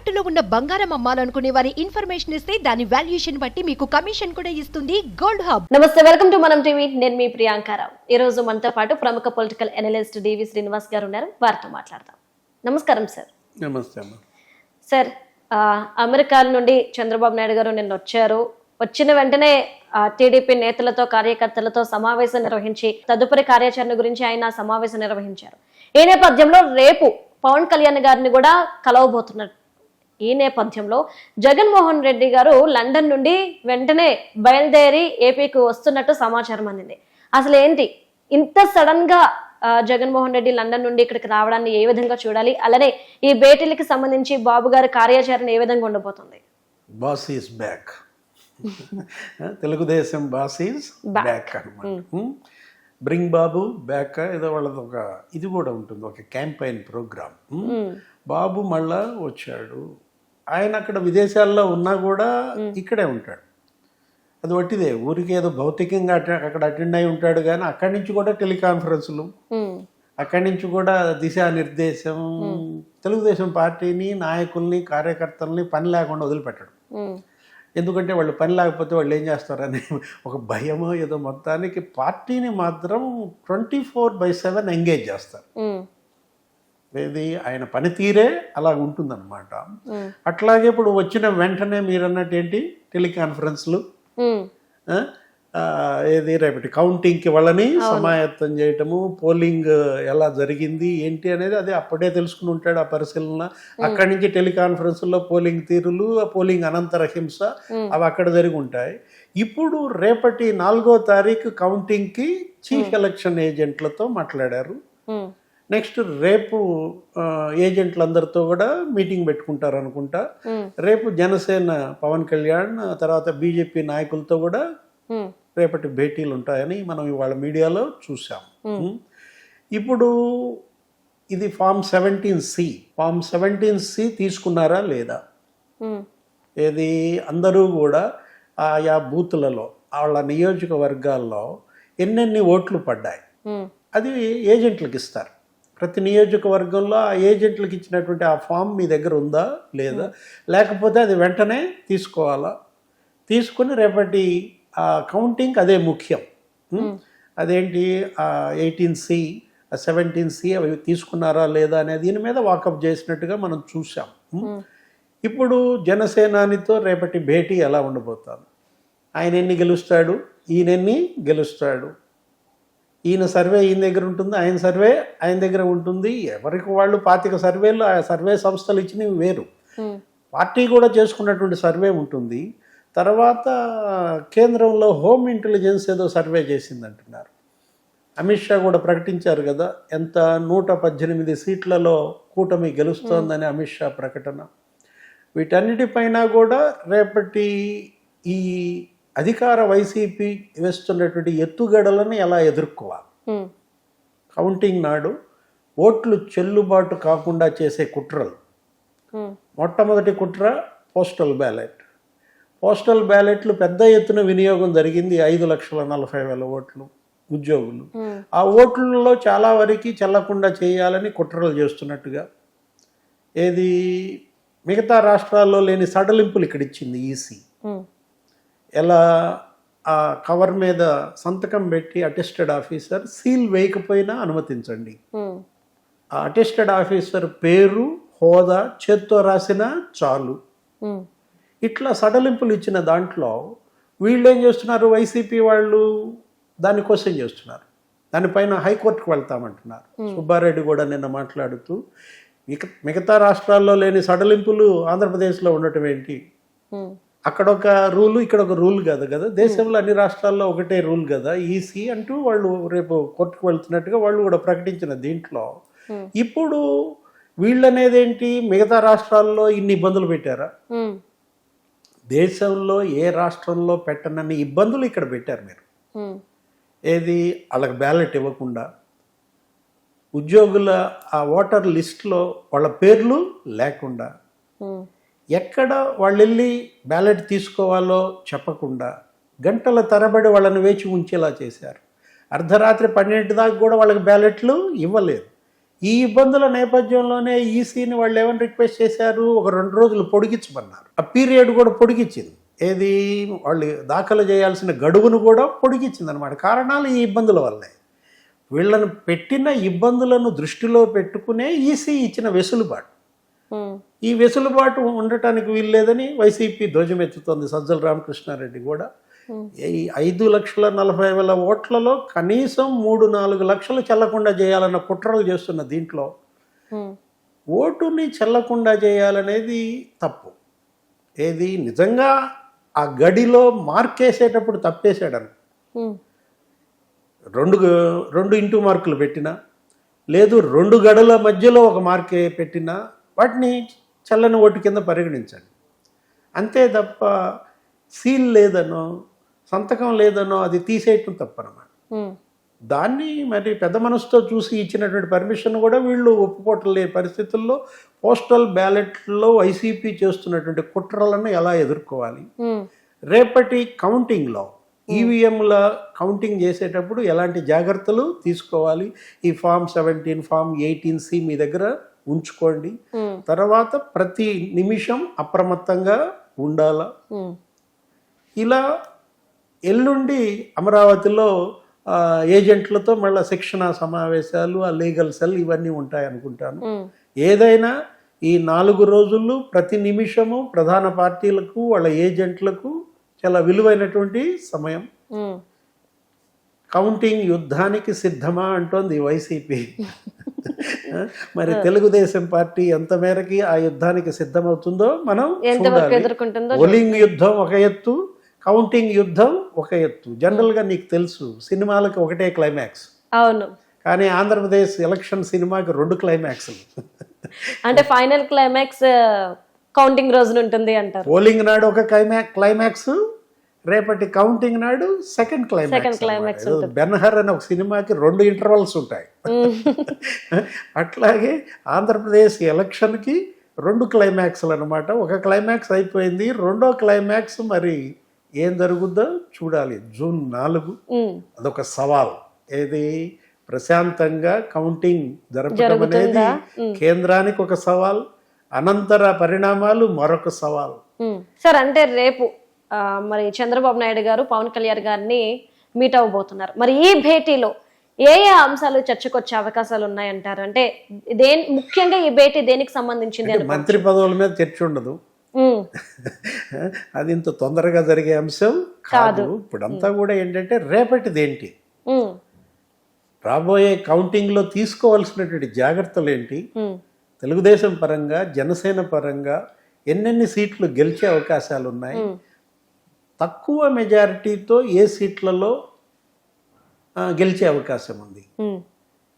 తాకట్టులో ఉన్న బంగారం అమ్మాలనుకునే వారి ఇన్ఫర్మేషన్ ఇస్తే దాని వాల్యుయేషన్ బట్టి మీకు కమిషన్ కూడా ఇస్తుంది గోల్డ్ హబ్. నమస్తే వెల్కమ్ టు మనం టీవీ. నేను మీ ప్రియాంకారావు ఈ రోజు మనతో పాటు ప్రముఖ పొలిటికల్ అనలిస్ట్ డివి శ్రీనివాస్ గారు ఉన్నారు. వారితో మాట్లాడదాం. నమస్కారం సార్. నమస్తే అమ్మ. సార్ అమెరికా నుండి చంద్రబాబు నాయుడు గారు నిన్న వచ్చారు. వచ్చిన వెంటనే టీడీపీ నేతలతో కార్యకర్తలతో సమావేశం నిర్వహించి తదుపరి కార్యాచరణ గురించి ఆయన సమావేశం నిర్వహించారు. ఈ నేపథ్యంలో రేపు పవన్ కళ్యాణ్ గారిని కూడా కలవబోతున్నారు ఈ నేపథ్యంలో జగన్మోహన్ రెడ్డి గారు లండన్ నుండి వెంటనే బయలుదేరి ఏపీకి వస్తున్నట్టు సమాచారం అందింది. అసలు ఏంటి? ఇంత సడన్గా జగన్మోహన్ రెడ్డి లండన్ నుండి ఇక్కడికి రావడాన్ని ఏ విధంగా చూడాలి? అలానే ఈ భేటీలకి సంబంధించి బాబు గారి కార్యాచరణ ఏ విధంగా ఉండబోతుంది? Boss back. Telugu Desam boss. Back అనమాట బ్రింగ్ బాబు బ్యాక్ ఏదో వాళ్ళది ఒక ఇది కూడా ఉంటుంది ఒక క్యాంపెయిన్ ప్రోగ్రామ్. బాబు మళ్ళా వచ్చాడు. ఆయన అక్కడ విదేశాల్లో ఉన్నా కూడా ఇక్కడే ఉంటాడు. అది వట్టిదే ఊరికి ఏదో భౌతికంగా అక్కడ అటెండ్ అయి ఉంటాడు కానీ అక్కడి నుంచి కూడా టెలికాన్ఫరెన్సులు అక్కడి నుంచి కూడా దిశానిర్దేశం తెలుగుదేశం పార్టీని నాయకుల్ని కార్యకర్తల్ని పని లేకుండా వదిలిపెట్టడం. ఎందుకంటే వాళ్ళు పని లేకపోతే వాళ్ళు ఏం చేస్తారని ఒక భయమో ఏదో మొత్తానికి పార్టీని మాత్రం twenty four by seven engage చేస్తారు. ఇది ఆయన పనితీరే అలా ఉంటుందన్నమాట. అట్లాగే ఇప్పుడు వచ్చిన వెంటనే మీరు అన్నట్టు ఏంటి టెలికాన్ఫరెన్స్లు ఏది? రేపటి కౌంటింగ్కి వాళ్ళని సమాయత్తం చేయటము పోలింగ్ ఎలా జరిగింది ఏంటి అనేది అది అప్పుడే తెలుసుకుని ఉంటాడు ఆ పరిశీలన. అక్కడి నుంచి టెలికాన్ఫరెన్స్లో పోలింగ్ తీరులు పోలింగ్ అనంతర హింస అవి అక్కడ జరిగి ఉంటాయి. ఇప్పుడు రేపటి నాలుగో తారీఖు కౌంటింగ్కి చీఫ్ ఎలక్షన్ ఏజెంట్లతో మాట్లాడారు. నెక్స్ట్ రేపు ఏజెంట్లందరితో కూడా మీటింగ్ పెట్టుకుంటారు అనుకుంటా రేపు జనసేన పవన్ కళ్యాణ్ తర్వాత బీజేపీ నాయకులతో కూడా రేపటి భేటీలు ఉంటాయని మనం ఇవాళ మీడియాలో చూసాం ఇప్పుడు ఇది form seventeen C. Form seventeen C తీసుకున్నారా లేదా? ఏది? అందరూ కూడా ఆయా బూతులలో వాళ్ళ నియోజకవర్గాల్లో ఎన్నెన్ని ఓట్లు పడ్డాయి? అది ఏజెంట్లకు ఇస్తారు ప్రతి నియోజకవర్గంలో ఆ ఏజెంట్లకు ఇచ్చినటువంటి ఆ ఫామ్ మీ దగ్గర ఉందా లేదా? లేకపోతే అది వెంటనే తీసుకోవాలా? తీసుకుని రేపటి ఆ కౌంటింగ్ అదే ముఖ్యం? అదేంటి? ఎయిటీన్ సి సెవెంటీన్ సి అవి తీసుకున్నారా లేదా అనే దీని మీద వాకప్ చేసినట్టుగా మనం చూసాం? ఇప్పుడు జనసేనానితో రేపటి భేటీ ఎలా ఉండబోతాను ఆయన ఎన్ని గెలుస్తాడు? ఈయన ఎన్ని గెలుస్తాడు? ఈయన సర్వే ఈయన దగ్గర ఉంటుంది ఆయన సర్వే ఆయన దగ్గర ఉంటుంది. ఎవరికి వాళ్ళు పాతిక సర్వేలు ఆ సర్వే సంస్థలు ఇచ్చినవి వేరు. పార్టీ కూడా చేసుకున్నటువంటి సర్వే ఉంటుంది. తర్వాత కేంద్రంలో హోమ్ ఇంటెలిజెన్స్ ఏదో సర్వే చేసింది అంటున్నారు అమిత్ షా కూడా ప్రకటించారు కదా ఎంత నూట పద్దెనిమిది సీట్లలో కూటమి గెలుస్తోందని అమిత్ షా ప్రకటన. వీటన్నిటిపైన కూడా రేపటి ఈ అధికార వైసీపీ వేస్తున్నటువంటి ఎత్తుగడలను ఎలా ఎదుర్కోవాలి? కౌంటింగ్ నాడు ఓట్లు చెల్లుబాటు కాకుండా చేసే కుట్రలు. మొట్టమొదటి కుట్ర పోస్టల్ బ్యాలెట్. పోస్టల్ బ్యాలెట్లు పెద్ద ఎత్తున వినియోగం జరిగింది ఐదు లక్షల నలభై వేల ఓట్లు ఉద్యోగులు. ఆ ఓట్లలో చాలా వరకు చెల్లకుండా చేయాలని కుట్రలు చేస్తున్నట్టుగా. ఏది మిగతా రాష్ట్రాల్లో లేని సడలింపులు ఇక్కడ ఇచ్చింది ఈసీ. ఎలా ఆ కవర్ మీద సంతకం పెట్టి అటెస్టెడ్ ఆఫీసర్ సీల్ వేయకపోయినా అనుమతించండి. ఆ అటెస్టెడ్ ఆఫీసర్ పేరు హోదా చేత్తో రాసినా చాలు. ఇట్లా సడలింపులు ఇచ్చిన దాంట్లో వీళ్ళు ఏం చేస్తున్నారు? వైసీపీ వాళ్ళు దానికోసం చేస్తున్నారు. దానిపైన హైకోర్టుకు వెళ్తామంటున్నారు. సుబ్బారెడ్డి కూడా నిన్న మాట్లాడుతూ మిగ మిగతా రాష్ట్రాల్లో లేని సడలింపులు ఆంధ్రప్రదేశ్లో ఉండటం ఏంటి? అక్కడ ఒక రూలు ఇక్కడ ఒక రూల్ కాదు కదా? దేశంలో అన్ని రాష్ట్రాల్లో ఒకటే రూల్ కదా? ఈసీ అంటూ వాళ్ళు రేపు కోర్టుకు వెళ్తున్నట్టుగా వాళ్ళు కూడా ప్రకటించిన దీంట్లో. Hmm. ఇప్పుడు వీళ్ళనేది ఏంటి మిగతా రాష్ట్రాల్లో ఇన్ని ఇబ్బందులు పెట్టారా? ఉమ్, దేశంలో ఏ రాష్ట్రంలో పెట్టనన్ని ఇబ్బందులు ఇక్కడ పెట్టారు మీరు? ఉమ్, ఏది? వాళ్ళకి బ్యాలెట్ ఇవ్వకుండా ఉద్యోగుల ఆ ఓటర్ లిస్ట్లో వాళ్ళ పేర్లు లేకుండా ఎక్కడ వాళ్ళు వెళ్ళి బ్యాలెట్ తీసుకోవాలో చెప్పకుండా గంటల తరబడి వాళ్ళని వేచి ఉంచేలా చేశారు. అర్ధరాత్రి పన్నెండు దాకా కూడా వాళ్ళకి బ్యాలెట్లు ఇవ్వలేదు. ఈ ఇబ్బందుల నేపథ్యంలోనే ఈసీని వాళ్ళు ఏమని రిక్వెస్ట్ చేశారు? ఒక రెండు రోజులు పొడిగించమన్నారు. ఆ పీరియడ్ కూడా పొడిగించింది. ఏది? వాళ్ళు దాఖలు చేయాల్సిన గడువును కూడా పొడిగించింది అనమాట కారణాలు ఈ ఇబ్బందుల వల్లే. వీళ్ళను పెట్టిన ఇబ్బందులను దృష్టిలో పెట్టుకునే ఈసీ ఇచ్చిన వెసులుబాటు. ఈ వెసులుబాటు ఉండటానికి వీల్లేదని వైసీపీ ధ్వజమెత్తుతోంది సజ్జల రామకృష్ణారెడ్డి కూడా. ఉమ్, ఈ ఐదు లక్షల నలభై వేల ఓట్లలో కనీసం మూడు నాలుగు లక్షలు చెల్లకుండా చేయాలన్న కుట్రలు చేస్తున్న దీంట్లో ఉమ్, ఓటుని చెల్లకుండా చేయాలనేది తప్పు. ఏది నిజంగా ఆ గడిలో మార్కేసేటప్పుడు తప్పేసాడను ఉమ్, రెండు రెండు ఇంటూ మార్కులు పెట్టినా లేదు రెండు గడుల మధ్యలో ఒక మార్కే పెట్టినా వాటిని చల్లని ఓటు కింద పరిగణించండి. అంతే తప్ప సీల్ లేదనో సంతకం లేదనో అది తీసేయటం తప్పనమాట. దాన్ని మరి పెద్ద మనసుతో చూసి ఇచ్చినటువంటి పర్మిషన్ కూడా వీళ్ళు ఒప్పుకోవటం లేని పరిస్థితుల్లో పోస్టల్ బ్యాలెట్లో వైసీపీ చేస్తున్నటువంటి కుట్రలను ఎలా ఎదుర్కోవాలి? రేపటి కౌంటింగ్లో ఈవీఎంల కౌంటింగ్ చేసేటప్పుడు ఎలాంటి జాగ్రత్తలు తీసుకోవాలి? ఈ form seventeen form eighteen C మీ దగ్గర ఉంచుకోండి. తర్వాత ప్రతి నిమిషం అప్రమత్తంగా ఉండాల? ఇలా ఎల్లుండి అమరావతిలో ఏజెంట్లతో మళ్ళీ శిక్షణ సమావేశాలు ఆ లీగల్ సెల్ ఇవన్నీ ఉంటాయి అనుకుంటాను ఏదైనా ఈ నాలుగు రోజులు ప్రతి నిమిషము ప్రధాన పార్టీలకు వాళ్ళ ఏజెంట్లకు చాలా విలువైనటువంటి సమయం. కౌంటింగ్ యుద్ధానికి సిద్ధమా అంటోంది వైసీపీ. మరి తెలుగుదేశం పార్టీ ఎంత మేరకి ఆ యుద్ధానికి సిద్ధమవుతుందో మనం చూడాలి. పోలింగ్ యుద్ధం ఒక ఎత్తు కౌంటింగ్ యుద్ధం ఒక ఎత్తు. జనరల్గా నీకు తెలుసు సినిమాలకు ఒకటే క్లైమాక్స్ అవును. కానీ ఆంధ్రప్రదేశ్ ఎలక్షన్ సినిమాకి రెండు క్లైమాక్స్లు అంటే ఫైనల్ క్లైమాక్స్ కౌంటింగ్ రోజున ఉంటుంది అంటారు. పోలింగ్ నాడు ఒక క్లైమాక్ క్లైమాక్స్ రేపటి కౌంటింగ్ నాడు second Second climax climax Ben Hur అనే ఒక సినిమాకి రెండు ఇంటర్వల్స్ ఉంటాయి. అట్లాగే ఆంధ్రప్రదేశ్ ఎలక్షన్కి రెండు క్లైమాక్స్లు అనమాట ఒక క్లైమాక్స్ అయిపోయింది రెండో క్లైమాక్స్ మరి ఏం జరుగుద్దో చూడాలి. జూన్ నాలుగు అదొక సవాల్. ఏది? ప్రశాంతంగా కౌంటింగ్ జరపడం అనేది. కేంద్రానికి ఒక సవాల్ అనంతర పరిణామాలు మరొక సవాల్. సార్ అంటే రేపు మరి చంద్రబాబు నాయుడు గారు పవన్ కళ్యాణ్ గారిని మీట్ అవ్వబోతున్నారు. మరి ఈ భేటీలో ఏ ఏ అంశాలు చర్చకు వచ్చే అవకాశాలు ఉన్నాయంటారు? అంటే దేని ముఖ్యంగా ఈ భేటీ దేనికి సంబంధించింది మంత్రి పదవుల మీద చర్చ ఉండదు. అది ఇంత తొందరగా జరిగే అంశం కాదు. ఇప్పుడంతా కూడా ఏంటంటే రేపటిది ఏంటి? రాబోయే కౌంటింగ్లో తీసుకోవాల్సినటువంటి జాగ్రత్తలు ఏంటి? తెలుగుదేశం పరంగా జనసేన పరంగా ఎన్నెన్ని సీట్లు గెలిచే అవకాశాలు ఉన్నాయి? తక్కువ మెజారిటీతో ఏ సీట్లలో గెలిచే అవకాశం ఉంది.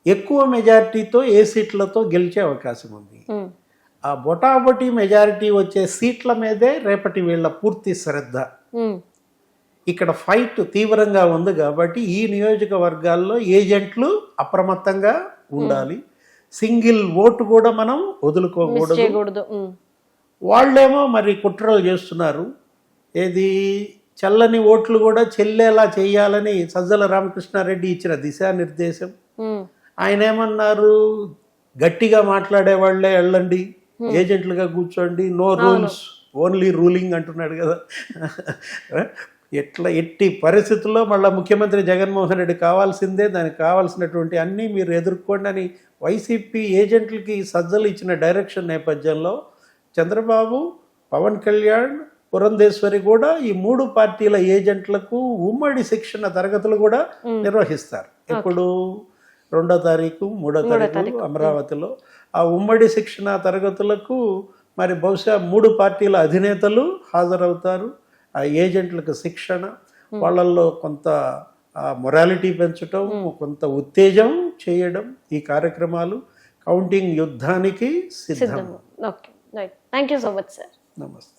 ఎక్కువ మెజారిటీతో ఏ సీట్లతో గెలిచే అవకాశం ఉంది. ఆ బొటాబొటి మెజారిటీ వచ్చే సీట్ల మీదే రేపటి వీళ్ళ పూర్తి శ్రద్ధ. ఇక్కడ ఫైట్ తీవ్రంగా ఉంది కాబట్టి ఈ నియోజకవర్గాల్లో ఏజెంట్లు అప్రమత్తంగా ఉండాలి. సింగిల్ ఓటు కూడా మనం వదులుకోకూడదు. వాళ్ళేమో మరి కుట్రలు చేస్తున్నారు. ఏది చల్లని ఓట్లు కూడా చెల్లేలా చేయాలని సజ్జల రామకృష్ణారెడ్డి ఇచ్చిన దిశానిర్దేశం. ఆయన ఏమన్నారు గట్టిగా మాట్లాడే వాళ్ళే వెళ్ళండి ఏజెంట్లుగా కూర్చోండి నో రూల్స్ ఓన్లీ రూలింగ్ అంటున్నాడు కదా. ఎట్లా ఎట్టి పరిస్థితుల్లో మళ్ళీ ముఖ్యమంత్రి జగన్మోహన్ రెడ్డి కావాల్సిందే దానికి కావాల్సినటువంటి అన్నీ మీరు ఎదుర్కోండి అని వైసీపీ ఏజెంట్లకి సజ్జలు ఇచ్చిన డైరెక్షన్ నేపథ్యంలో చంద్రబాబు పవన్ కళ్యాణ్ పురంధేశ్వరి కూడా ఈ మూడు పార్టీల ఏజెంట్లకు ఉమ్మడి శిక్షణ తరగతులు కూడా నిర్వహిస్తారు. ఎప్పుడు? రెండో తారీఖు మూడో తారీఖు అమరావతిలో. ఆ ఉమ్మడి శిక్షణ తరగతులకు మరి బహుశా మూడు పార్టీల అధినేతలు హాజరవుతారు. ఆ ఏజెంట్లకు శిక్షణ వాళ్ళల్లో కొంత మొరాలిటీ పెంచడం కొంత ఉత్తేజం చేయడం ఈ కార్యక్రమాలు. కౌంటింగ్ యుద్ధానికి సిద్ధం. Thank you so much sir. నమస్తే.